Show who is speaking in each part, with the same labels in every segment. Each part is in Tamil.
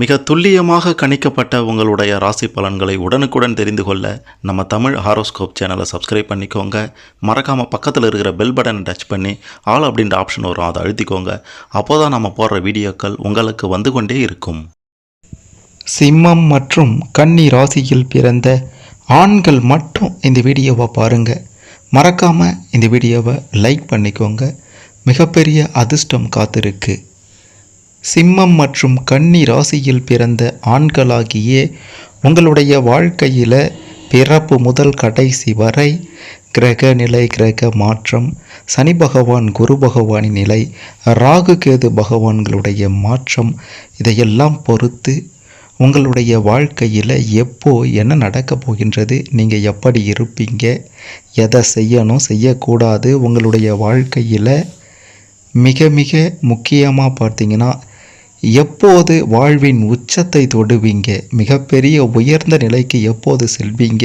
Speaker 1: மிக துல்லியமாக கணிக்கப்பட்ட உங்களுடைய ராசி பலன்களை உடனுக்குடன் தெரிந்து கொள்ள நம்ம தமிழ் ஹாரோஸ்கோப் சேனலை சப்ஸ்கிரைப் பண்ணிக்கோங்க. மறக்காமல் பக்கத்தில் இருக்கிற பெல் பட்டனை டச் பண்ணி ஆல் அப்படின்ற ஆப்ஷன் வரும் அதை அழுத்திக்கோங்க. அப்போ தான் நம்ம போடுற வீடியோக்கள் உங்களுக்கு வந்து கொண்டே இருக்கும்.
Speaker 2: சிம்மம் மற்றும் கன்னி ராசியில் பிறந்த ஆண்கள் மட்டும் இந்த வீடியோவை பாருங்கள் மறக்காமல் இந்த வீடியோவை லைக் பண்ணிக்கோங்க. மிகப்பெரிய அதிர்ஷ்டம் காத்திருக்கு. சிம்மம் மற்றும் கன்னி ராசியில் பிறந்த ஆண்களாகிய உங்களுடைய வாழ்க்கையில் பிறப்பு முதல் கடைசி வரை கிரக நிலை கிரக மாற்றம் சனி பகவான் குரு பகவானின் நிலை ராகு கேது பகவான்களுடைய மாற்றம் இதையெல்லாம் பொறுத்து உங்களுடைய வாழ்க்கையில் எப்போ என்ன நடக்க போகின்றது நீங்கள் எப்படி இருப்பீங்க எதை செய்யணும் செய்யக்கூடாது உங்களுடைய வாழ்க்கையில் மிக மிக முக்கியமாக பார்த்தீங்கன்னா எப்போது வாழ்வின் உச்சத்தை தொடுவீங்க? மிகப்பெரிய உயர்ந்த நிலைக்கு எப்போது செல்வீங்க?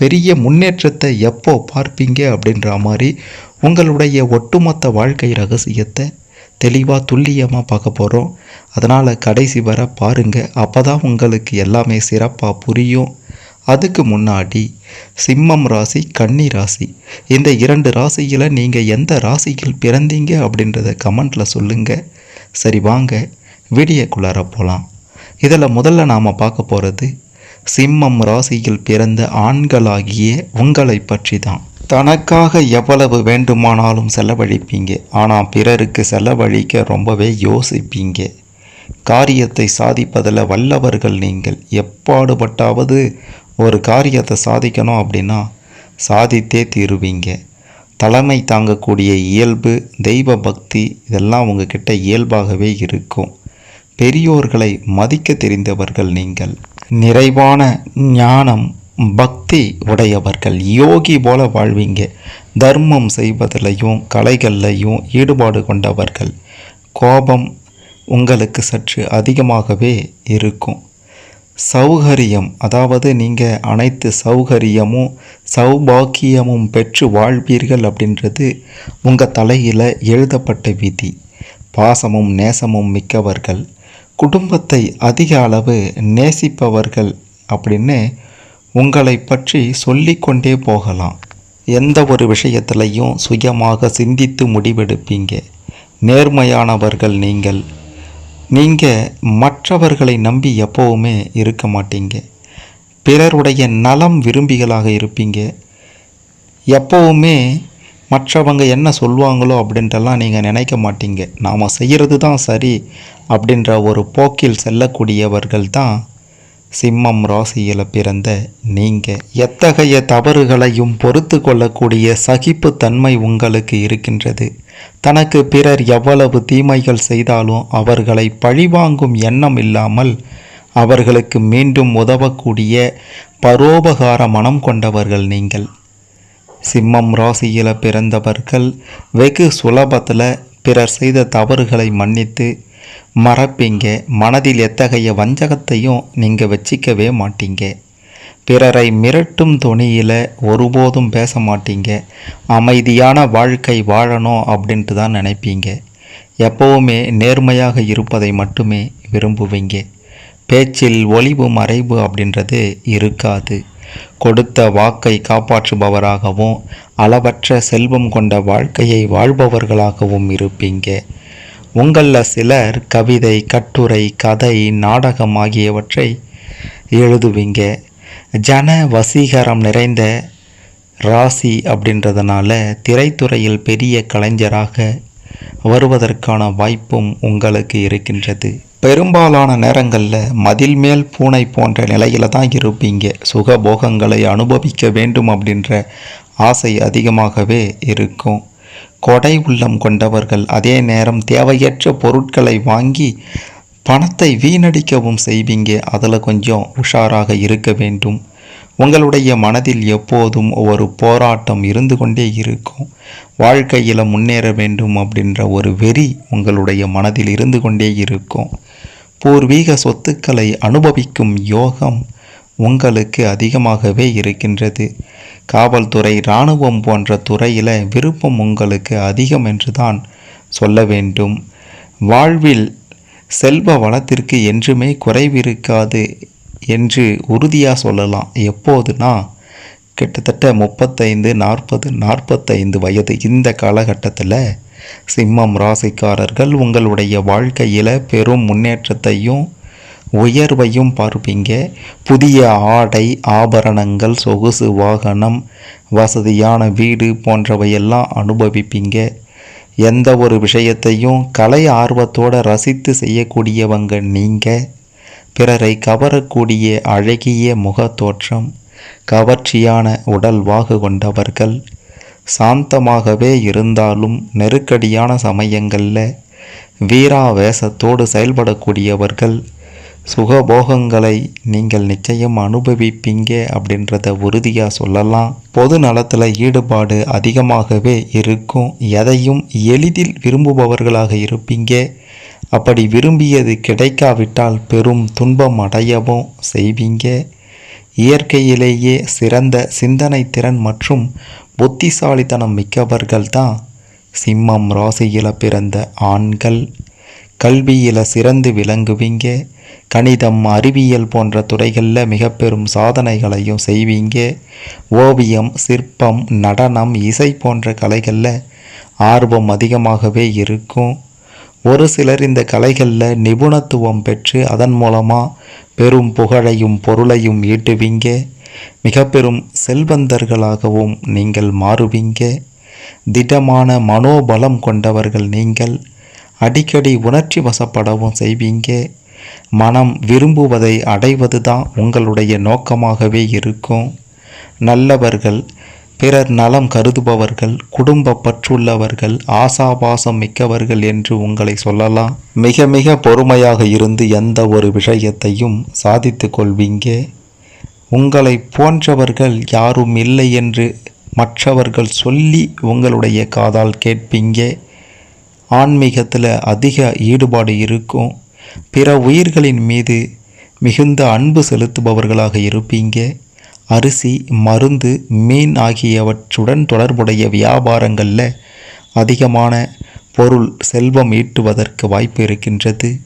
Speaker 2: பெரிய முன்னேற்றத்தை எப்போ பார்ப்பீங்க? அப்படின்ற மாதிரி உங்களுடைய ஒட்டுமொத்த வாழ்க்கை ரகசியத்தை தெளிவாக துல்லியமாக பார்க்க போகிறோம் அதனால் கடைசி வர பாருங்கள் அப்போ தான் உங்களுக்கு எல்லாமே சிறப்பாக புரியும். அதுக்கு முன்னாடி சிம்மம் ராசி கன்னி ராசி. இந்த இரண்டு ராசியில் நீங்கள் எந்த ராசியில் பிறந்தீங்க அப்படின்றத கமெண்ட்டில் சொல்லுங்கள் சரி வாங்க. வீடியோக்குள்ளார போகலாம் இதில் முதல்ல நாம் பார்க்க போகிறது சிம்மம் ராசியில் பிறந்த ஆண்களாகிய உங்களை பற்றி தான் தனக்காக எவ்வளவு வேண்டுமானாலும் செலவழிப்பீங்க. ஆனால் பிறருக்கு செலவழிக்க ரொம்பவே யோசிப்பீங்க. காரியத்தை சாதிப்பதில் வல்லவர்கள் நீங்கள். எப்பாடுபட்டாவது ஒரு காரியத்தை சாதிக்கணும் அப்படின்னா சாதித்தே தீருவீங்க. தலைமை தாங்கக்கூடிய இயல்பு தெய்வ பக்தி இதெல்லாம் உங்ககிட்ட இயல்பாகவே இருக்கும். பெரியோர்களை மதிக்க தெரிந்தவர்கள் நீங்கள். நிறைவான ஞானம் பக்தி உடையவர்கள். யோகி போல வாழ்வீங்க. தர்மம் செய்வதிலையும் கலைகள்லையும் ஈடுபாடு கொண்டவர்கள். கோபம் உங்களுக்கு சற்று அதிகமாகவே இருக்கும். சௌகரியம் அதாவது நீங்கள் அனைத்து சௌகரியமும் சௌபாக்கியமும் பெற்று வாழ்வீர்கள் அப்படின்றது உங்கள் தலையில் எழுதப்பட்ட விதி. பாசமும் நேசமும் மிக்கவர்கள். குடும்பத்தை அதிக அளவு நேசிப்பவர்கள் அப்படின்னு உங்களை பற்றி சொல்லிக்கொண்டே போகலாம். எந்த ஒரு விஷயத்திலையும் சுயமாக சிந்தித்து முடிவெடுப்பீங்க. நேர்மையானவர்கள் நீங்கள். நீங்கள் மற்றவர்களை நம்பி எப்போவுமே இருக்க மாட்டீங்க. பிறருடைய நலம் விரும்பிகளாக இருப்பீங்க. எப்போவுமே மற்றவங்க என்ன சொல்லுவாங்களோ அப்படின்றலாம் நீங்கள் நினைக்க மாட்டீங்க. நாம் செய்கிறது தான் சரி அப்படின்ற ஒரு போக்கில் செல்லக்கூடியவர்கள் தான் சிம்மம் ராசியில் பிறந்த நீங்கள் எத்தகைய தவறுகளையும் பொறுத்து கொள்ளக்கூடிய சகிப்புத்தன்மை உங்களுக்கு இருக்கின்றது. தனக்கு பிறர் எவ்வளவு தீமைகள் செய்தாலும் அவர்களை பழிவாங்கும் எண்ணம் இல்லாமல் அவர்களுக்கு மீண்டும் உதவக்கூடிய பரோபகார மனம் கொண்டவர்கள் நீங்கள். சிம்மம் ராசியில் பிறந்தவர்கள் வெகு சுலபத்தில் பிறர் செய்த தவறுகளை மன்னித்து மறப்பீங்க. மனதில் எத்தகைய வஞ்சகத்தையும் நீங்கள் வச்சிக்கவே மாட்டீங்க. பிறரை மிரட்டும் துணியில் ஒருபோதும் பேச மாட்டீங்க. அமைதியான வாழ்க்கை வாழணும் அப்படின்ட்டு தான் நினைப்பீங்க. எப்போவுமே நேர்மையாக இருப்பதை மட்டுமே விரும்புவீங்க. பேச்சில் ஒளிவு மறைவு அப்படின்றது இருக்காது. கொடுத்த வாக்கை காப்பாற்றுபவராகவும் அளவற்ற செல்வம் கொண்ட வாழ்க்கையை வாழ்பவர்களாகவும் இருப்பீங்க. உங்களில் சிலர் கவிதை கட்டுரை கதை நாடகம் ஆகியவற்றை எழுதுவீங்க. ஜன வசீகரம் நிறைந்த ராசி அப்படின்றதுனால திரைத்துறையில் பெரிய கலைஞராக வருவதற்கான வாய்ப்பும் உங்களுக்கு இருக்கின்றது. பெரும்பாலான நேரங்களில் மதில் மேல் பூனை போன்ற நிலையில் தான் இருப்பீங்க. சுகபோகங்களை அனுபவிக்க வேண்டும் அப்படின்ற ஆசை அதிகமாகவே இருக்கும். கொடை உள்ளம் கொண்டவர்கள் அதே நேரம் தேவையற்ற பொருட்களை வாங்கி பணத்தை வீணடிக்கவும் செய்வீங்க. அதில் கொஞ்சம் உஷாராக இருக்க வேண்டும். உங்களுடைய மனதில் எப்போதும் ஒரு போராட்டம் இருந்து கொண்டே இருக்கும். வாழ்க்கையில் முன்னேற வேண்டும் அப்படின்ற ஒரு வெறி உங்களுடைய மனதில் இருந்து கொண்டே இருக்கும். பூர்வீக சொத்துக்களை அனுபவிக்கும் யோகம் உங்களுக்கு அதிகமாகவே இருக்கின்றது. காவல்துறை இராணுவம் போன்ற துறையில் விருப்பம் உங்களுக்கு அதிகம் என்று தான் சொல்ல வேண்டும். வாழ்வில் செல்வ வளத்திற்கு என்றுமே குறைவிருக்காது என்று உறுதியாக சொல்லலாம். எப்போதுனா கிட்டத்தட்ட முப்பத்தைந்து நாற்பது நாற்பத்தைந்து வயது இந்த காலகட்டத்தில் சிம்மம் ராசிக்காரர்கள் உங்களுடைய வாழ்க்கையில் பெரும் முன்னேற்றத்தையும் உயர்வையும் பார்ப்பீங்க. புதிய ஆடை ஆபரணங்கள் சொகுசு வாகனம் வசதியான வீடு போன்றவையெல்லாம் அனுபவிப்பீங்க. எந்த ஒரு விஷயத்தையும் கலை ஆர்வத்தோடு ரசித்து செய்யக்கூடியவங்க நீங்கள் பிறரை கவரக்கூடிய அழகிய முகத்தோற்றம் கவர்ச்சியான உடல் வாகு கொண்டவர்கள் சாந்தமாகவே இருந்தாலும் நெருக்கடியான சமயங்களில் வீராவேசத்தோடு செயல்படக்கூடியவர்கள் சுகபோகங்களை நீங்கள் நிச்சயம் அனுபவிப்பீங்க அப்படின்றத உறுதியாக சொல்லலாம். பொது நலத்தில் ஈடுபாடு அதிகமாகவே இருக்கும். எதையும் எளிதில் விரும்புபவர்களாக இருப்பீங்க. அப்படி விரும்பியது கிடைக்காவிட்டால் பெரும் துன்பம் அடையவும் செய்வீங்க? இயற்கையிலேயே சிறந்த சிந்தனை திறன் மற்றும் புத்திசாலித்தனம் மிக்கவர்கள் தான் சிம்மம் ராசியில் பிறந்த ஆண்கள். கல்வியில் சிறந்து விளங்குவீங்க. கணிதம் அறிவியல் போன்ற துறைகளில் மிக பெரும் சாதனைகளையும் செய்வீங்க. ஓவியம் சிற்பம் நடனம் இசை போன்ற கலைகளில் ஆர்வம் அதிகமாகவே இருக்கும். ஒரு சிலர் இந்த கலைகளில் நிபுணத்துவம் பெற்று அதன் மூலமாக பெரும் புகழையும் பொருளையும் ஈட்டுவீங்க. மிக பெரும் செல்வந்தர்களாகவும் நீங்கள் மாறுவீங்க. திடமான மனோபலம் கொண்டவர்கள் நீங்கள் அடிக்கடி உணர்ச்சி வசப்படவும் செய்வீங்க. மனம் விரும்புவதை அடைவது தான் உங்களுடைய நோக்கமாகவே இருக்கும். நல்லவர்கள் பிறர் நலம் கருதுபவர்கள் குடும்ப பற்றுள்ளவர்கள் ஆசாபாசம் மிக்கவர்கள் என்று உங்களை சொல்லலாம். மிக மிக பொறுமையாக இருந்து எந்த ஒரு விஷயத்தையும் சாதித்து கொள்வீங்க. உங்களை போன்றவர்கள் யாரும் இல்லை என்று மற்றவர்கள் சொல்லி உங்களுடைய காதால் கேட்பீங்க. ஆன்மீகத்தில் அதிக ஈடுபாடு இருக்கும். பிற உயிர்களின் மீது மிகுந்த அன்பு செலுத்துபவர்களாக இருப்பீங்க. அரிசி மருந்து மீன் ஆகியவற்றுடன் தொடர்புடைய வியாபாரங்களில் அதிகமான பொருள் செல்வம் ஈட்டுவதற்கு வாய்ப்பு இருக்கின்றது.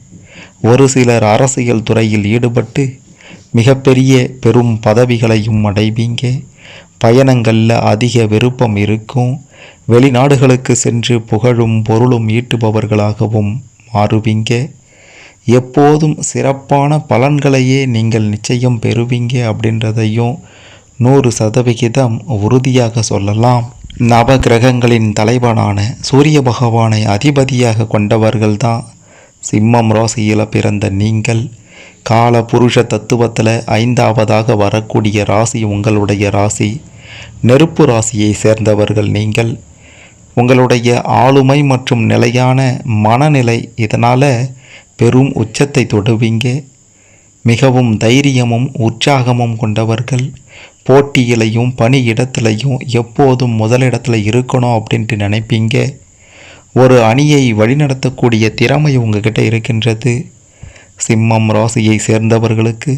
Speaker 2: ஒரு சிலர் அரசியல் துறையில் ஈடுபட்டு மிகப்பெரிய பெரும் பதவிகளையும் அடைவீங்க. பயணங்களில் அதிக விருப்பம் இருக்கும். வெளிநாடுகளுக்கு சென்று புகழும் பொருளும் ஈட்டுபவர்களாகவும் மாறுவீங்க. எப்போதும் சிறப்பான பலன்களையே நீங்கள் நிச்சயம் பெறுவீங்க அப்படின்றதையும் நூறு சதவிகிதம் உறுதியாக சொல்லலாம். நவ கிரகங்களின் தலைவனான சூரிய பகவானை அதிபதியாக கொண்டவர்கள்தான். சிம்மம் ராசியில் பிறந்த நீங்கள் கால புருஷ தத்துவத்தில் ஐந்தாவதாக வரக்கூடிய ராசி உங்களுடைய ராசி. நெருப்பு ராசியை சேர்ந்தவர்கள் நீங்கள். உங்களுடைய ஆளுமை மற்றும் நிலையான மனநிலை இதனால் பெரும் உச்சத்தை தொடுவீங்க. மிகவும் தைரியமும் உற்சாகமும் கொண்டவர்கள் போட்டியிலையும் பணியிடத்துலையும் எப்போதும் முதலிடத்தில் இருக்கணும் அப்படின்ட்டு நினைப்பீங்க. ஒரு அணியை வழிநடத்தக்கூடிய திறமை உங்ககிட்ட இருக்கின்றது. சிம்மம் ராசியை சேர்ந்தவர்களுக்கு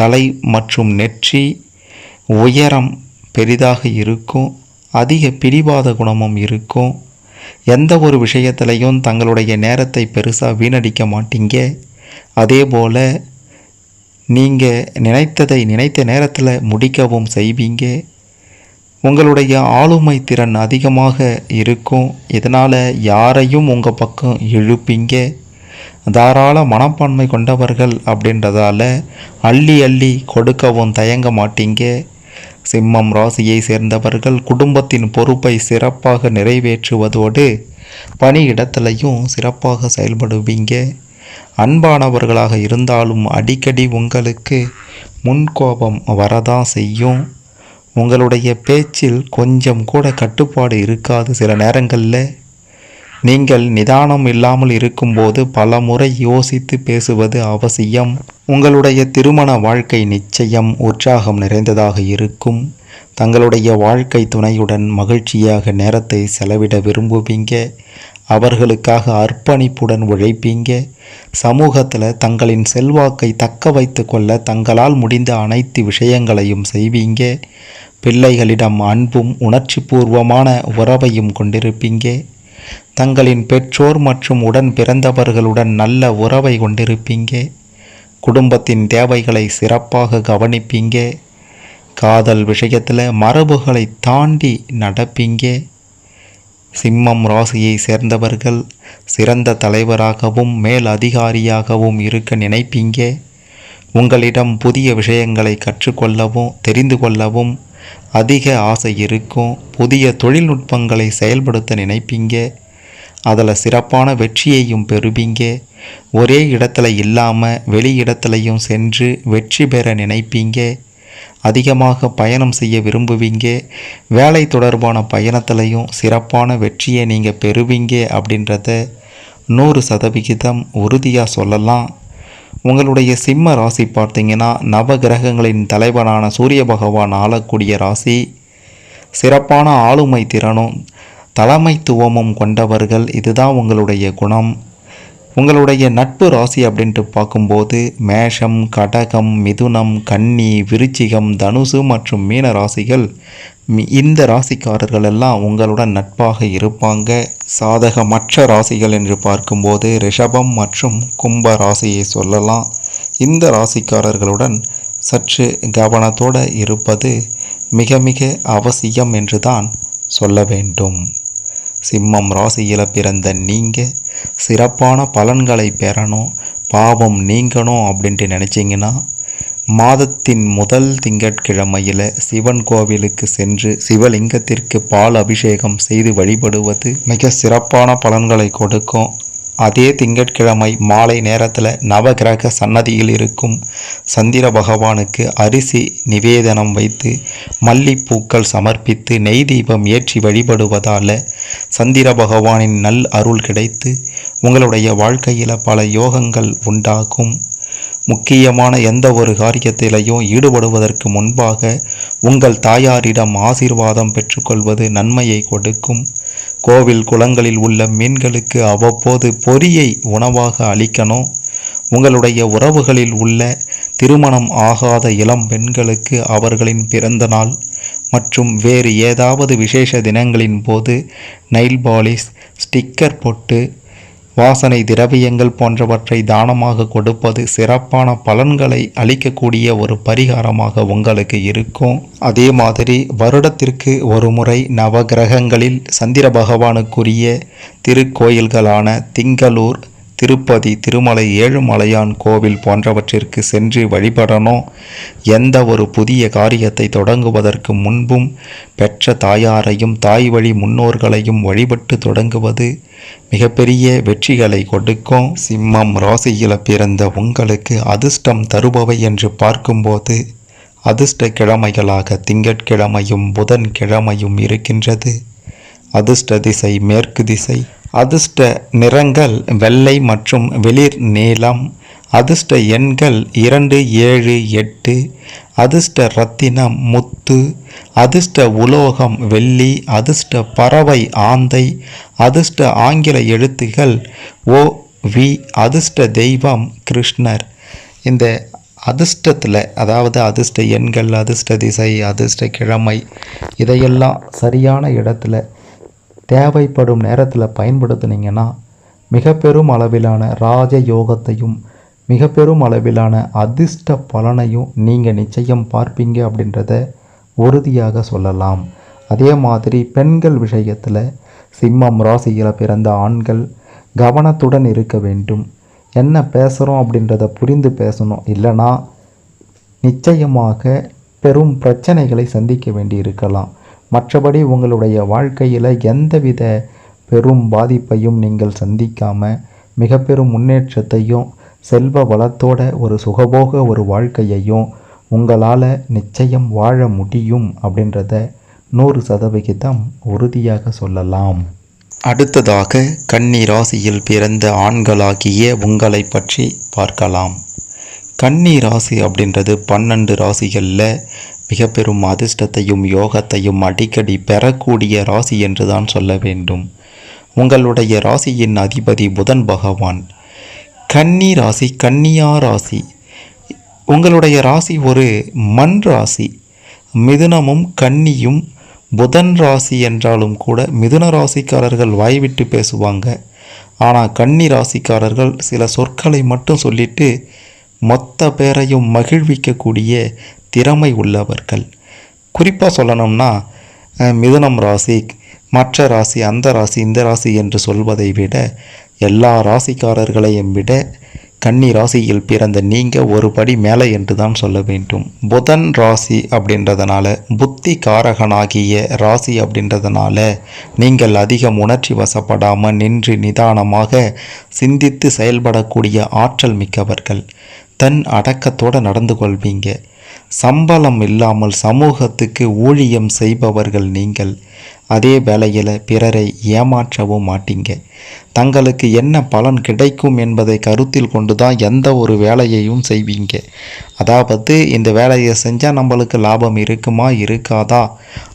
Speaker 2: தலை மற்றும் நெற்றி உயரம் பெரிதாக இருக்கும். அதிக பிடிவாத குணமும் இருக்கும். எந்த ஒரு விஷயத்திலையும் தங்களுடைய நேரத்தை பெருசாக வீணடிக்க மாட்டீங்க. அதே போல் நீங்கள் நினைத்ததை நினைத்த நேரத்தில் முடிக்கவும் செய்வீங்க. உங்களுடைய ஆளுமை திறன் அதிகமாக இருக்கும். இதனால் யாரையும் உங்கள் பக்கம் இழுப்பீங்க. தாராள மனப்பான்மை கொண்டவர்கள் அப்படின்றதால அள்ளி அள்ளி கொடுக்கவும் தயங்க மாட்டீங்க. சிம்மம் ராசியை சேர்ந்தவர்கள் குடும்பத்தின் பொறுப்பை சிறப்பாக நிறைவேற்றுவதோடு பணியிடத்திலையும் சிறப்பாக செயல்படுவீங்க. அன்பானவர்களாக இருந்தாலும் அடிக்கடி உங்களுக்கு முன்கோபம் வரதான் செய்யும். உங்களுடைய பேச்சில் கொஞ்சம் கூட கட்டுப்பாடு இருக்காது சில நேரங்களில். நீங்கள் நிதானம் இல்லாமல் இருக்கும்போது பல முறை யோசித்து பேசுவது அவசியம். உங்களுடைய திருமண வாழ்க்கை நிச்சயம் உற்சாகம் நிறைந்ததாக இருக்கும். தங்களுடைய வாழ்க்கை துணையுடன் மகிழ்ச்சியாக நேரத்தை செலவிட விரும்புவீங்க. அவர்களுக்காக அர்ப்பணிப்புடன் உழைப்பீங்க. சமூகத்தில் தங்களின் செல்வாக்கை தக்க வைத்து கொள்ள தங்களால் முடிந்த அனைத்து விஷயங்களையும் செய்வீங்க. பிள்ளைகளிடம் அன்பும் உணர்ச்சிபூர்வமான உறவையும் கொண்டிருப்பீங்க. தங்களின் பெற்றோர் மற்றும் உடன் பிறந்தவர்களுடன் நல்ல உறவை கொண்டிருப்பீங்க. குடும்பத்தின் தேவைகளை சிறப்பாக கவனிப்பீங்க. காதல் விஷயத்தில் மரபுகளை தாண்டி நடப்பீங்க. சிம்மம் ராசியை சேர்ந்தவர்கள் சிறந்த தலைவராகவும் மேல் அதிகாரியாகவும் இருக்க நினைப்பீங்க. உங்களிடம் புதிய விஷயங்களை கற்றுக்கொள்ளவும் தெரிந்து கொள்ளவும் அதிக ஆசை இருக்கும். புதிய தொழில்நுட்பங்களை செயல்படுத்த நினைப்பீங்க. அதில் சிறப்பான வெற்றியையும் பெறுவீங்க. ஒரே இடத்துல இல்லாமல் வெளி இடத்துலையும் சென்று வெற்றி பெற நினைப்பீங்க. அதிகமாக பயணம் செய்ய விரும்புவீங்க. வேலை தொடர்பான பயணத்திலையும் சிறப்பான வெற்றியை நீங்கள் பெறுவீங்க அப்படின்றத நூறு சதவிகிதம் உறுதியாக சொல்லலாம். உங்களுடைய சிம்ம ராசி பார்த்தீங்கன்னா நவ கிரகங்களின் தலைவனான சூரிய பகவான் ஆளக்கூடிய ராசி. சிறப்பான ஆளுமை திறனும் தலைமைத்துவமும் கொண்டவர்கள் இதுதான் உங்களுடைய குணம். உங்களுடைய நட்பு ராசி அப்படின்ட்டு பார்க்கும்போது மேஷம் கடகம் மிதுனம் கன்னி விருச்சிகம் தனுசு மற்றும் மீன ராசிகள் மி- இந்த ராசிக்காரர்கள் எல்லாம் உங்களுடன் நட்பாக இருப்பாங்க. சாதகமற்ற ராசிகள் என்று பார்க்கும்போது ரிஷபம் மற்றும் கும்ப ராசியை சொல்லலாம். இந்த ராசிக்காரர்களுடன் சற்று கவனத்தோடு இருப்பது மிக மிக அவசியம் என்று தான் சொல்ல வேண்டும். சிம்மம் ராசியில் பிறந்த நீங்கள் சிறப்பான பலன்களை பெறணும் பாவம் நீங்கணும் அப்படின்ட்டு நினச்சிங்கன்னா மாதத்தின் முதல் திங்கட்கிழமையில் சிவன் கோவிலுக்கு சென்று சிவலிங்கத்திற்கு பால் அபிஷேகம் செய்து வழிபடுவது மிக சிறப்பான பலன்களை கொடுக்கும். அதே திங்கட்கிழமை மாலை நேரத்தில் நவகிரக சன்னதியில் இருக்கும் சந்திர பகவானுக்கு அரிசி நிவேதனம் வைத்து மல்லிப்பூக்கள் சமர்ப்பித்து நெய் தீபம் ஏற்றி வழிபடுவதால் சந்திர பகவானின் நல் அருள் கிடைத்து உங்களுடைய வாழ்க்கையில் பல யோகங்கள் உண்டாகும். முக்கியமான எந்த ஒரு காரியத்திலையும் ஈடுபடுவதற்கு முன்பாக உங்கள் தாயாரிடம் ஆசீர்வாதம் பெற்றுக்கொள்வது நன்மையை கொடுக்கும். கோவில் குளங்களில் உள்ள மீன்களுக்கு அவ்வப்போது பொரியை உணவாக அளிக்கணும். உங்களுடைய உறவுகளில் உள்ள திருமணம் ஆகாத இளம் பெண்களுக்கு அவர்களின் பிறந்த நாள் மற்றும் வேறு ஏதாவது விசேஷ தினங்களின் போது நைல் பாலிஷ் ஸ்டிக்கர் பொட்டு வாசனை திரவியங்கள் போன்றவற்றை தானமாக கொடுப்பது சிறப்பான பலன்களை அளிக்கக்கூடிய ஒரு பரிகாரமாக உங்களுக்கு இருக்கும். அதே மாதிரி வருடத்திற்கு ஒரு முறை நவகிரகங்களில் சந்திர பகவானுக்குரிய திருக்கோயில்களான திங்களூர் திருப்பதி திருமலை ஏழுமலையான் கோவில் போன்றவற்றிற்கு சென்று வழிபடணும் எந்த ஒரு புதிய காரியத்தை தொடங்குவதற்கு முன்பும் பெற்ற தாயாரையும் தாய் வழி முன்னோர்களையும் வழிபட்டு தொடங்குவது மிகப்பெரிய வெற்றிகளை கொடுக்கும். சிம்மம் ராசியில் பிறந்த உங்களுக்கு அதிர்ஷ்டம் தருபவை என்று பார்க்கும்போது அதிர்ஷ்ட கிழமைகளாக திங்கட்கிழமையும் புதன் கிழமையும் இருக்கின்றது. அதிர்ஷ்ட திசை மேற்கு திசை அதிர்ஷ்ட நிறங்கள் வெள்ளை மற்றும் வெளிர் நீளம் அதிர்ஷ்ட எண்கள் இரண்டு ஏழு எட்டு அதிர்ஷ்ட ரத்தினம் முத்து அதிர்ஷ்ட உலோகம் வெள்ளி அதிர்ஷ்ட பறவை ஆந்தை அதிர்ஷ்ட ஆங்கில எழுத்துகள் ஓ வி அதிர்ஷ்ட தெய்வம் கிருஷ்ணர். இந்த அதிர்ஷ்டத்தில் அதாவது அதிர்ஷ்ட எண்கள் அதிர்ஷ்ட திசை அதிர்ஷ்ட கிழமை இதையெல்லாம் சரியான இடத்துல தேவைப்படும் நேரத்தில் பயன்படுத்துனீங்கன்னா மிக பெரும் அளவிலான ராஜ யோகத்தையும் மிக பெரும் அளவிலான அதிர்ஷ்ட பலனையும் நீங்கள் நிச்சயம் பார்ப்பீங்க அப்படின்றத உறுதியாக சொல்லலாம். அதே மாதிரி பெண்கள் விஷயத்தில் சிம்மம் ராசியில் பிறந்த ஆண்கள் கவனத்துடன் இருக்க வேண்டும். என்ன பேசுகிறோம் அப்படின்றத புரிந்து பேசணும். இல்லைன்னா நிச்சயமாக பெரும் பிரச்சனைகளை சந்திக்க வேண்டி இருக்கலாம் மற்றபடி உங்களுடைய வாழ்க்கையில் எந்தவித பெரும் பாதிப்பையும் நீங்கள் சந்திக்காமல் மிக பெரும் முன்னேற்றத்தையும் செல்வ வளத்தோட ஒரு சுகபோக ஒரு வாழ்க்கையையும் உங்களால் நிச்சயம் வாழ முடியும் அப்படின்றத நூறு சதவிகிதம் உறுதியாக சொல்லலாம். அடுத்ததாக கன்னி ராசியில் பிறந்த ஆண்களாகிய உங்களை பற்றி பார்க்கலாம். கன்னி ராசி அப்படின்றது பன்னெண்டு ராசிகளில் மிக பெரும் அதிர்ஷ்டத்தையும் யோகத்தையும் அடிக்கடி பெறக்கூடிய ராசி என்று தான் சொல்ல வேண்டும். உங்களுடைய ராசியின் அதிபதி புதன் பகவான். கன்னி ராசி கன்னியா ராசி. உங்களுடைய ராசி ஒரு மண் ராசி. மிதுனமும் கன்னியும் புதன் ராசி என்றாலும் கூட மிதுன ராசிக்காரர்கள் வாய்விட்டு பேசுவாங்க. ஆனால் கன்னி ராசிக்காரர்கள் சில சொற்களை மட்டும் சொல்லிட்டு மொத்த பேரையும் மகிழ்விக்கக்கூடிய திறமை உள்ளவர்கள். குறிப்பாக சொல்லணும்னா மிதுனம் ராசி மற்ற ராசி அந்த ராசி இந்த ராசி என்று சொல்வதை விட எல்லா ராசிக்காரர்களையும் விட கன்னி ராசியில் பிறந்த நீங்கள் ஒரு படி மேலே என்று தான் சொல்ல வேண்டும். புதன் ராசி அப்படின்றதுனால புத்தி காரகனாகிய ராசி அப்படின்றதுனால நீங்கள் அதிகம் உணர்ச்சி வசப்படாமல் நின்று நிதானமாக சிந்தித்து செயல்படக்கூடிய ஆற்றல் மிக்கவர்கள். தன் அடக்கத்தோடு நடந்து கொள்வீங்க. சம்பளம் இல்லாமல் சமூகத்துக்கு ஊழியம் செய்பவர்கள் நீங்கள். அதே வேளையில் பிறரை ஏமாற்றவும் மாட்டீங்க. தங்களுக்கு என்ன பலன் கிடைக்கும் என்பதை கருத்தில் கொண்டு தான் எந்த ஒரு வேலையையும் செய்வீங்க. அதாவது இந்த வேலையை செஞ்சால் நம்மளுக்கு லாபம் இருக்குமா இருக்காதா?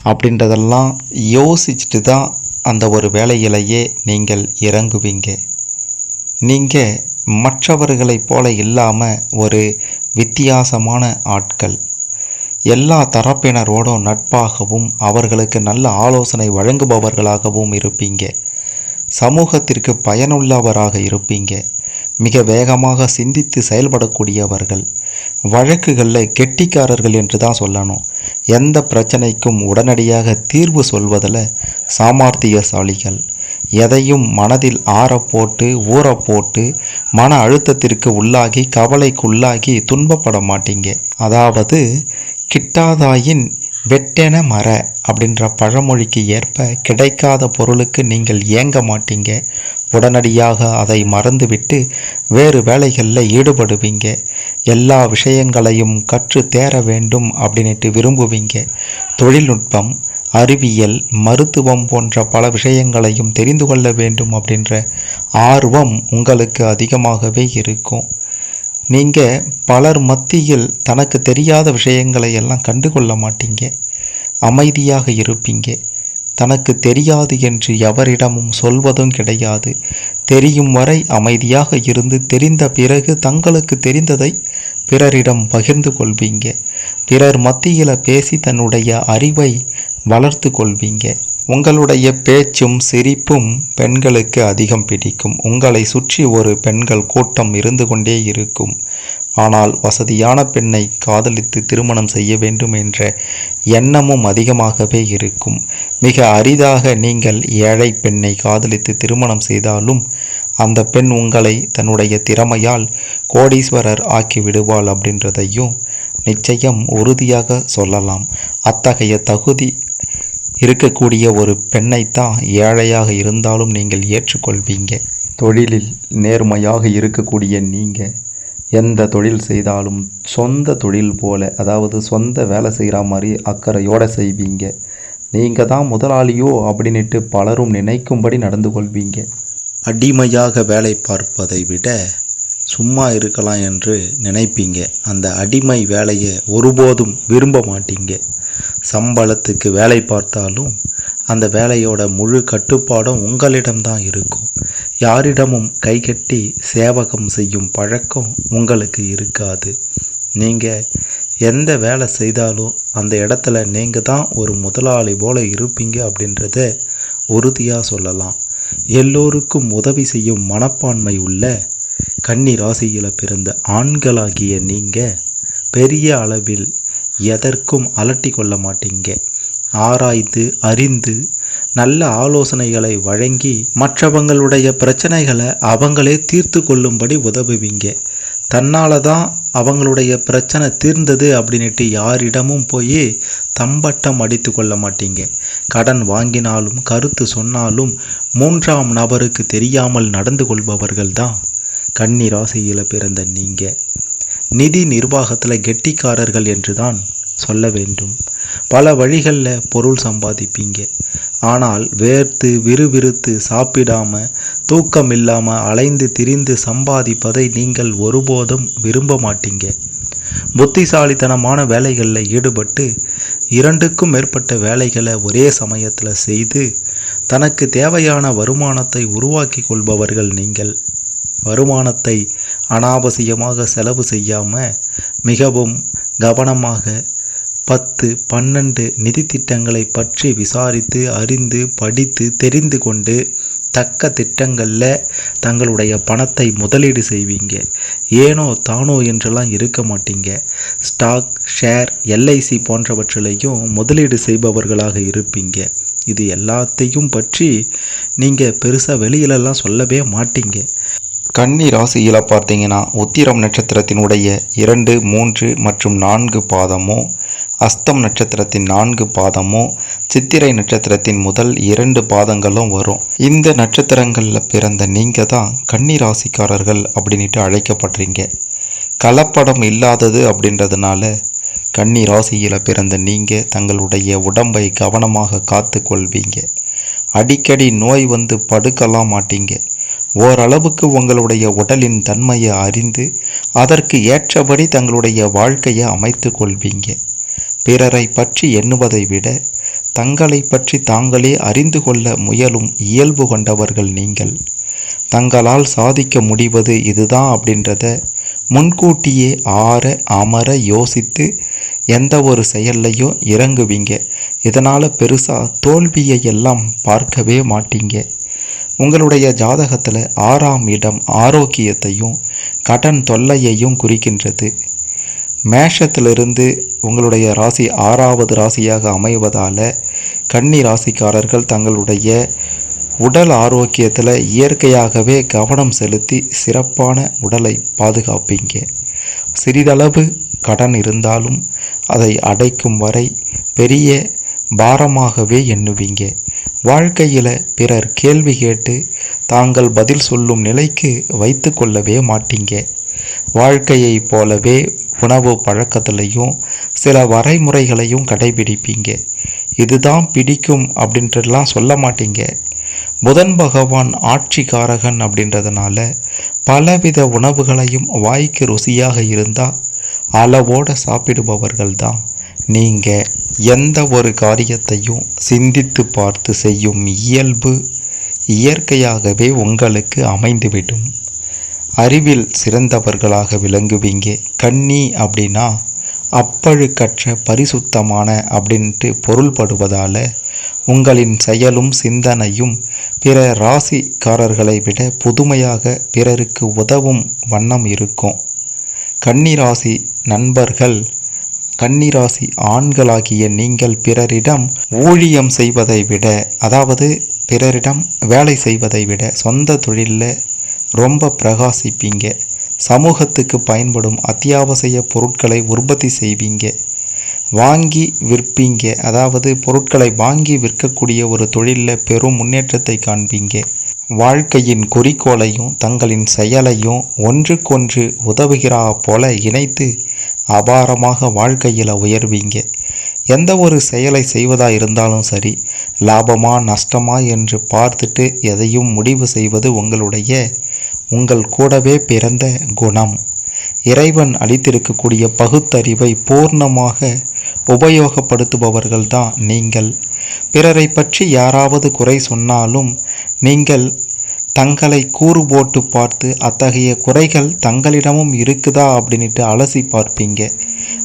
Speaker 2: அப்படின்றதெல்லாம் யோசிச்சுட்டு தான் அந்த ஒரு வேலையிலேயே நீங்கள் இறங்குவீங்க. நீங்கள் மற்றவர்களைப் போல இல்லாமல் ஒரு வித்தியாசமான ஆட்கள். எல்லா தரப்பினரோடும் நட்பாகவும் அவர்களுக்கு நல்ல ஆலோசனை வழங்குபவர்களாகவும் இருப்பீங்க. சமூகத்திற்கு பயனுள்ளவராக இருப்பீங்க. மிக வேகமாக சிந்தித்து செயல்படக்கூடியவர்கள். வழக்குகளில் கெட்டிக்காரர்கள் என்று தான் சொல்லணும். எந்த பிரச்சனைக்கும் உடனடியாக தீர்வு சொல்வதில் சாமர்த்தியசாலிகள். எதையும் மனதில் ஆறப்போட்டு போட்டு போட்டு மன அழுத்தத்திற்கு உள்ளாகி கவலைக்குள்ளாகி துன்பப்பட மாட்டீங்க. அதாவது கிட்டாதாயின் வெட்டென மர அப்படின்ற பழமொழிக்கு ஏற்ப கிடைக்காத பொருளுக்கு நீங்கள் ஏங்க மாட்டீங்க. உடனடியாக அதை மறந்துவிட்டு வேறு வேலைகளில் ஈடுபடுவீங்க. எல்லா விஷயங்களையும் கற்று தேர வேண்டும் அப்படின்ட்டு விரும்புவீங்க. தொழில்நுட்பம் அறிவியல் மருத்துவம் போன்ற பல விஷயங்களையும் தெரிந்து கொள்ள வேண்டும் அப்படின்ற ஆர்வம் உங்களுக்கு அதிகமாகவே இருக்கும். நீங்கள் பலர் மத்தியில் தனக்கு தெரியாத விஷயங்களை எல்லாம் கண்டுகொள்ள மாட்டீங்க. அமைதியாக இருப்பீங்க. தனக்கு தெரியாது என்று எவரிடமும் சொல்வதும் கிடையாது. தெரியும் வரை அமைதியாக இருந்து தெரிந்த பிறகு தங்களுக்கு தெரிந்ததை பிறரிடம் பகிர்ந்து கொள்வீங்க. பிறர் மத்தியில் பேசி தன்னுடைய அறிவை வளர்த்து கொள்வீங்க. உங்களுடைய பேச்சும் சிரிப்பும் பெண்களுக்கு அதிகம் பிடிக்கும். உங்களை சுற்றி ஒரு பெண்கள் கூட்டம் இருந்து கொண்டே இருக்கும். ஆனால் வசதியான பெண்ணை காதலித்து திருமணம் செய்ய வேண்டும் என்ற எண்ணமும் அதிகமாகவே இருக்கும். மிக அரிதாக நீங்கள் ஏழை பெண்ணை காதலித்து திருமணம் செய்தாலும் அந்த பெண் உங்களை தன்னுடைய திறமையால் கோடீஸ்வரர் ஆக்கி விடுவாள் அப்படின்றதையும் நிச்சயம் உறுதியாக சொல்லலாம். அத்தகைய தகுதி இருக்கக்கூடிய ஒரு பெண்ணைத்தான் ஏழையாக இருந்தாலும் நீங்கள் ஏற்றுக்கொள்வீங்க. தொழிலில் நேர்மையாக இருக்கக்கூடிய நீங்கள் எந்த தொழில் செய்தாலும் சொந்த தொழில் போல அதாவது சொந்த வேலை செய்கிற மாதிரி அக்கறையோடு செய்வீங்க. நீங்கள் தான் முதலாளியோ அப்படின்ட்டு பலரும் நினைக்கும்படி நடந்து கொள்வீங்க.
Speaker 1: அடிமையாக வேலை பார்ப்பதை விட சும்மா இருக்கலாம் என்று நினைப்பீங்க. அந்த அடிமை வேலையை ஒருபோதும் விரும்ப மாட்டீங்க. சம்பளத்துக்கு வேலை பார்த்தாலும் அந்த வேலையோட முழு கட்டுப்பாடும் உங்களிடம்தான் இருக்கும். யாரிடமும் கைகட்டி சேவகம் செய்யும் பழக்கம் உங்களுக்கு இருக்காது. நீங்கள் எந்த வேலை செய்தாலும் அந்த இடத்துல நீங்கள் தான் ஒரு முதலாளி போல இருப்பீங்க அப்படின்றத உறுதியாக சொல்லலாம். எல்லோருக்கும் உதவி செய்யும் மனப்பான்மை உள்ள கன்னி ராசியில் பிறந்த ஆண்களாகிய நீங்கள் பெரிய அளவில் எதற்கும் அலட்டி கொள்ள மாட்டீங்க. ஆராய்ந்து அறிந்து நல்ல ஆலோசனைகளை வழங்கி மற்றவங்களுடைய பிரச்சனைகளை அவங்களே தீர்த்து கொள்ளும்படி உதவுவீங்க. தன்னால் தான் அவங்களுடைய பிரச்சனை தீர்ந்தது அப்படின்ட்டு யாரிடமும் போய் தம்பட்டம் அடித்து கொள்ள மாட்டீங்க. கடன் வாங்கினாலும் கருத்து சொன்னாலும் மூன்றாம் நபருக்கு தெரியாமல் நடந்து கொள்பவர்கள்தான். கன்னி ராசியில் பிறந்த நீங்கள் நிதி நிர்வாகத்தில் கெட்டிக்காரர்கள் என்று தான் சொல்ல வேண்டும். பல வழிகளில் பொருள் சம்பாதிப்பீங்க. ஆனால் வேர்த்து விறுவிறுத்து சாப்பிடாம தூக்கம் இல்லாமல் அலைந்து திரிந்து சம்பாதிப்பதை நீங்கள் ஒருபோதும் விரும்ப மாட்டீங்க. புத்திசாலித்தனமான வேலைகளில் ஈடுபட்டு இரண்டுக்கும் மேற்பட்ட வேலைகளை ஒரே சமயத்தில் செய்து தனக்கு தேவையான வருமானத்தை உருவாக்கி கொள்பவர்கள் நீங்கள். வருமானத்தை அனாவசியமாக செலவு செய்யாமல் மிகவும் கவனமாக
Speaker 2: பத்து பன்னெண்டு நிதி திட்டங்களை பற்றி விசாரித்து அறிந்து படித்து தெரிந்து கொண்டு தக்க திட்டங்களில் தங்களுடைய பணத்தை முதலீடு செய்வீங்க. ஏனோ தானோ என்றெல்லாம் இருக்க மாட்டீங்க. ஸ்டாக் ஷேர் எல்ஐசி போன்றவற்றிலையும் முதலீடு செய்பவர்களாக இருப்பீங்க. இது எல்லாத்தையும் பற்றி நீங்கள் பெருசாக வெளியிலலாம் சொல்லவே மாட்டீங்க. கன்னி ராசியில் பார்த்தீங்கன்னா உத்திரம் நட்சத்திரத்தினுடைய இரண்டு மூன்று மற்றும் நான்கு பாதமும் அஸ்தம் நட்சத்திரத்தின் நான்கு பாதமும் சித்திரை நட்சத்திரத்தின் முதல் இரண்டு பாதங்களும் வரும். இந்த நட்சத்திரங்களில் பிறந்த நீங்கள் தான் கன்னிராசிக்காரர்கள் அப்படின்ட்டு அழைக்கப்படுறீங்க. கலப்படம் இல்லாதது அப்படின்றதுனால கன்னி ராசியில் பிறந்த நீங்கள் தங்களுடைய உடம்பை கவனமாக காத்து கொள்வீங்க அடிக்கடி நோய் வந்து படுக்கலாம் மாட்டீங்க. ஓரளவுக்கு உங்களுடைய உடலின் தன்மையை அறிந்து அதற்கு ஏற்றபடி தங்களுடைய வாழ்க்கையை அமைத்து கொள்வீங்க பிறரை பற்றி எண்ணுவதை விட தங்களை பற்றி தாங்களே அறிந்து கொள்ள முயலும் இயல்பு கொண்டவர்கள் நீங்கள். தங்களால் சாதிக்க முடிவது இதுதான் அப்படின்றத முன்கூட்டியே ஆற அமர யோசித்து எந்த ஒரு செயல்லையும் இறங்குவீங்க. இதனால் பெருசாக தோல்வியை எல்லாம் பார்க்கவே மாட்டீங்க. உங்களுடைய ஜாதகத்தில் ஆறாம் இடம் ஆரோக்கியத்தையும் கடன் தொல்லையையும் குறிக்கின்றது. மேஷத்திலிருந்து உங்களுடைய ராசி ஆறாவது ராசியாக அமைவதால் கன்னி ராசிக்காரர்கள் தங்களுடைய உடல் ஆரோக்கியத்தில் இயற்கையாகவே கவனம் செலுத்தி சிறப்பான உடலை பாதுகாப்பீங்க. சிறிதளவு கடன் இருந்தாலும் அதை அடைக்கும் வரை பெரிய பாரமாகவே எண்ணுவீங்க. வாழ்க்கையில் பிறர் கேள்வி கேட்டு தாங்கள் பதில் சொல்லும் நிலைக்கு வைத்து கொள்ளவே மாட்டீங்க. வாழ்க்கையைப் போலவே உணவு பழக்கத்திலையும் சில வரைமுறைகளையும் கடைபிடிப்பீங்க. இதுதான் பிடிக்கும் அப்படின்றலாம் சொல்ல மாட்டீங்க. புதன் பகவான் ஆட்சிகாரகன் அப்படின்றதுனால பலவித உணவுகளையும் வாய்க்கு ருசியாக இருந்தால் அளவோட சாப்பிடுபவர்கள் தான் நீங்கள் எந்த ஒரு காரியத்தையும் சிந்தித்து பார்த்து செய்யும் இயல்பு இயற்கையாகவே உங்களுக்கு அமைந்துவிடும். அறிவில் சிறந்தவர்களாக விளங்குவீங்க. கன்னி அப்படின்னா அப்பழுக்கற்ற பரிசுத்தமான அப்படின்ட்டு பொருள்படுவதால் உங்களின் செயலும் சிந்தனையும் பிற ராசிக்காரர்களை விட புதுமையாக பிறருக்கு உதவும் வண்ணம் இருக்கும். கன்னிராசி நண்பர்கள் கன்னிராசி ஆண்களாகிய நீங்கள் பிறரிடம் ஊழியம் செய்வதை விட அதாவது பிறரிடம் வேலை செய்வதை விட சொந்த தொழிலில் ரொம்ப பிரகாசிப்பீங்க. சமூகத்துக்கு பயன்படும் அத்தியாவசிய பொருட்களை உற்பத்தி செய்வீங்க. வாங்கி விற்பீங்க. அதாவது பொருட்களை வாங்கி விற்கக்கூடிய ஒரு தொழிலில் பெரும் முன்னேற்றத்தை காண்பீங்க. வாழ்க்கையின் குறிக்கோளையும் தங்களின் செயலையும் ஒன்றுக்கொன்று உதவுகிறா போல இணைத்து அபாரமாக வாழ்க்கையில் உயர்வீங்க. எந்த ஒரு செயலை செய்வதாக இருந்தாலும் சரி லாபமா நஷ்டமா என்று பார்த்துட்டு எதையும் முடிவு செய்வது உங்களுடைய உங்கள் கூடவே பிறந்த குணம். இறைவன் அளித்திருக்கக்கூடிய பகுத்தறிவை பூர்ணமாக உபயோகப்படுத்துபவர்கள்தான் நீங்கள். பிறரை பற்றி யாராவது குறை சொன்னாலும் நீங்கள் தங்களை கூறு போட்டு பார்த்து அத்தகைய குறைகள் தங்களிடமும் இருக்குதா? அப்படின்ட்டு அலசி பார்ப்பீங்க.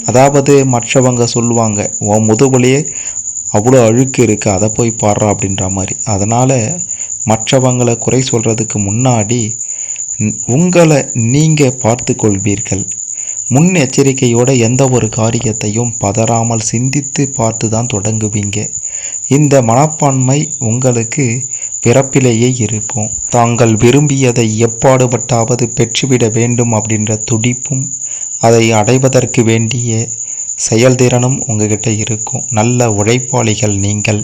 Speaker 2: அதாவது மற்றவங்க சொல்லுவாங்க உன் முதுகுலையே அவ்வளோ அழுக்கு இருக்குது அதை போய் பாடுறா அப்படின்ற மாதிரி. அதனால் மற்றவங்களை குறை சொல்கிறதுக்கு முன்னாடி உங்களை நீங்கள் பார்த்து கொள்வீர்கள் முன்னெச்சரிக்கையோட எந்த ஒரு காரியத்தையும் பதறாமல் சிந்தித்து பார்த்து தான் தொடங்குவீங்க. இந்த மனப்பான்மை உங்களுக்கு பிறப்பிலேயே இருக்கும். தாங்கள் விரும்பியதை எப்பாடுபட்டாவது பெற்றுவிட வேண்டும் அப்படின்ற துடிப்பும் அதை அடைவதற்கு வேண்டிய செயல்திறனும் உங்ககிட்ட இருக்கும். நல்ல உழைப்பாளிகள் நீங்கள்.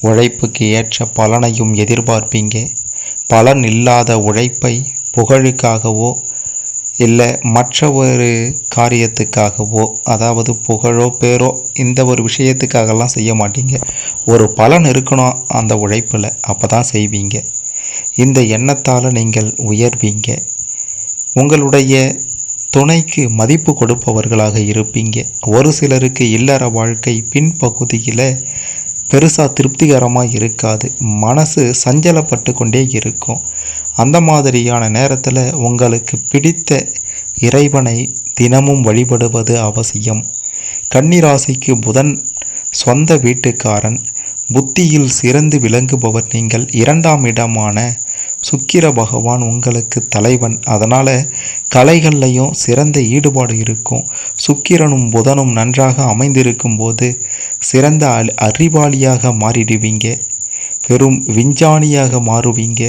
Speaker 2: உழைப்புக்கு ஏற்ற பலனையும் எதிர்பார்ப்பீங்க. பலன் இல்லாத உழைப்பை புகழுக்காகவோ இல்லை மற்ற ஒரு காரியத்துக்காகவோ அதாவது புகழோ பேரோ இந்த ஒரு விஷயத்துக்காகலாம் செய்ய மாட்டீங்க. ஒரு பலன் இருக்கணும் அந்த உழைப்பில் அப்போ தான் செய்வீங்க. இந்த எண்ணத்தால் நீங்கள் உயர்வீங்க. உங்களுடைய துணைக்கு மதிப்பு கொடுப்பவர்களாக இருப்பீங்க. ஒரு சிலருக்கு இல்லற வாழ்க்கை பின்பகுதியில் பெருசாக திருப்திகரமாக இருக்காது. மனசு சஞ்சலப்பட்டு கொண்டே இருக்கும். அந்த மாதிரியான நேரத்தில் உங்களுக்கு பிடித்த இறைவனை தினமும் வழிபடுவது அவசியம். கன்னிராசிக்கு புதன் சொந்த வீட்டுக்காரன். புத்தியில் சிறந்து விளங்குபவர் நீங்கள். இரண்டாம் இடமான சுக்கிர பகவான் உங்களுக்கு தலைவன். அதனால் கலைகள்லையும் சிறந்த ஈடுபாடு இருக்கும். சுக்கிரனும் புதனும் நன்றாக அமைந்திருக்கும் போது சிறந்த அறிவாளியாக மாறிடுவீங்க. பெரும் விஞ்ஞானியாக மாறுவீங்க.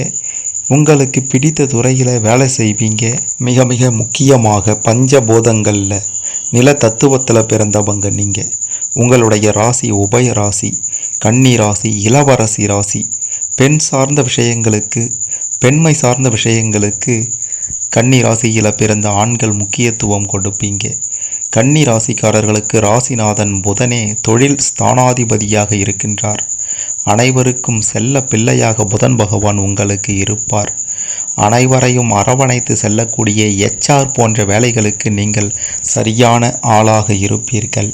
Speaker 2: உங்களுக்கு பிடித்த துறையில் வேலை செய்வீங்க. மிக மிக முக்கியமாக பஞ்சபூதங்களில் நில தத்துவத்தில் பிறந்தவங்க நீங்கள் உங்களுடைய ராசி உபய ராசி கன்னி ராசி இளவரசி ராசி பெண் சார்ந்த விஷயங்களுக்கு பெண்மை சார்ந்த விஷயங்களுக்கு கன்னி ராசியில் பிறந்த ஆண்கள் முக்கியத்துவம் கொடுப்பீங்க. கன்னி ராசிக்காரர்களுக்கு ராசிநாதன் புதனே தொழில் ஸ்தானாதிபதியாக இருக்கின்றார். அனைவருக்கும் செல்ல பிள்ளையாக புதன் பகவான் உங்களுக்கு இருப்பார். அனைவரையும் அரவணைத்து செல்லக்கூடிய எச்ஆர் போன்ற வேலைகளுக்கு நீங்கள் சரியான ஆளாக இருப்பீர்கள்.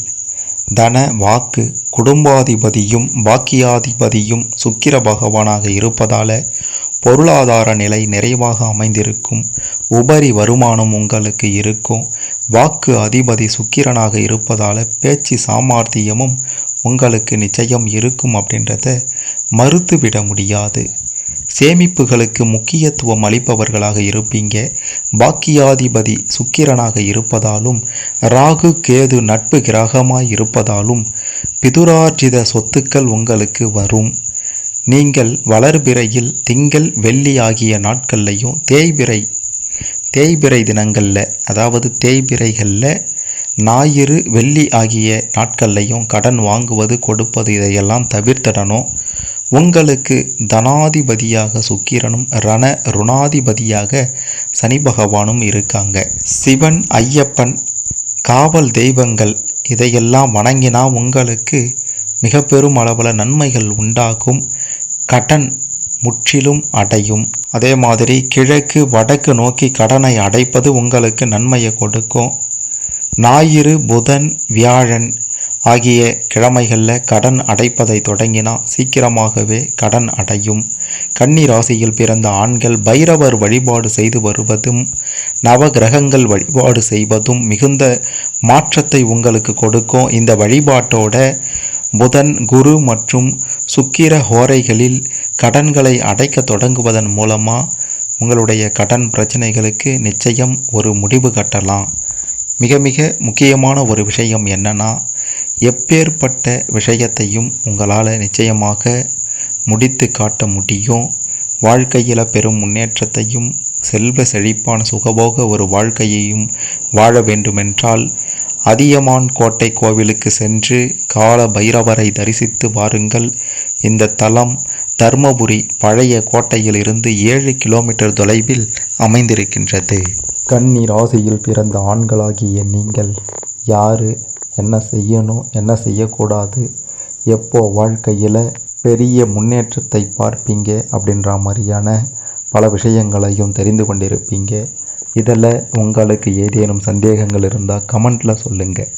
Speaker 2: தன வாக்கு குடும்பாதிபதியும் பாக்கியாதிபதியும் சுக்கிர பகவானாக இருப்பதால பொருளாதார நிலை நிறைவாக அமைந்திருக்கும். உபரி வருமானம் உங்களுக்கு இருக்கும். வாக்கு அதிபதி சுக்கிரனாக இருப்பதால் பேச்சு சாமர்த்தியமும் உங்களுக்கு நிச்சயம் இருக்கும் அப்படின்றத மறுத்துவிட முடியாது. சேமிப்புகளுக்கு முக்கியத்துவம் அளிப்பவர்களாக இருப்பீங்க. பாக்கியாதிபதி சுக்கிரனாக இருப்பதாலும் ராகு கேது நட்பு கிரகமாய் இருப்பதாலும் பிதுரார்ஜித சொத்துக்கள் உங்களுக்கு வரும். நீங்கள் வளர்பிறையில் திங்கள் வெள்ளி ஆகிய நாட்கள்லையும் தேய்பிறை தேய்பிறை தினங்களில் அதாவது தேய்பிறைகளில் ஞாயிறு வெள்ளி ஆகிய நாட்கள்லையும் கடன் வாங்குவது கொடுப்பது இதையெல்லாம் தவிர்த்திடணும். உங்களுக்கு தனாதிபதியாக சுக்கிரனும் ரண ருணாதிபதியாக சனி பகவானும் இருக்காங்க. சிவன் ஐயப்பன் காவல் தெய்வங்கள் இதையெல்லாம் வணங்கினா உங்களுக்கு மிக பெரும் அளவில் நன்மைகள் உண்டாகும். கடன் முற்றிலும் அடையும். அதே மாதிரி கிழக்கு வடக்கு நோக்கி கடனை அடைப்பது உங்களுக்கு நன்மையை கொடுக்கும். ஞாயிறு புதன் வியாழன் ஆகிய கிழமைகளில் கடன் அடைப்பதை தொடங்கினா சீக்கிரமாகவே கடன் அடையும். கன்னி ராசியில் பிறந்த ஆண்கள் பைரவர் வழிபாடு செய்து வருவதும் நவகிரகங்கள் வழிபாடு செய்வதும் மிகுந்த மாற்றத்தை உங்களுக்கு கொடுக்கும். இந்த வழிபாட்டோட புதன் குரு மற்றும் சுக்கிர ஹோரைகளில் கடன்களை அடைக்க தொடங்குவதன் மூலமாக உங்களுடைய கடன் பிரச்சனைகளுக்கு நிச்சயம் ஒரு முடிவு கட்டலாம். மிக மிக முக்கியமான ஒரு விஷயம் என்னன்னா எப்பேற்பட்ட விஷயத்தையும் உங்களால் நிச்சயமாக முடித்து காட்ட முடியும். வாழ்க்கையில் பெரும் முன்னேற்றத்தையும் செல்வ செழிப்பான சுகபோக ஒரு வாழ்க்கையையும் வாழ வேண்டுமென்றால் அதியமான் கோட்டை கோவிலுக்கு சென்று கால பைரவரை தரிசித்து வாருங்கள். இந்த தலம் தர்மபுரி பழைய கோட்டையிலிருந்து ஏழு கிலோமீட்டர் தொலைவில் அமைந்திருக்கின்றது. கன்னி ராசியில் பிறந்த ஆண்களாகிய நீங்கள் யார்? என்ன செய்யணும்? என்ன செய்யக்கூடாது? எப்போ வாழ்க்கையில் பெரிய முன்னேற்றத்தை பார்ப்பீங்க? அப்படின்ற மாதிரியான பல விஷயங்களையும் தெரிந்து கொண்டிருப்பீங்க. இதில் உங்களுக்கு ஏதேனும் சந்தேகங்கள் இருந்தால் கமெண்ட்டில் சொல்லுங்கள்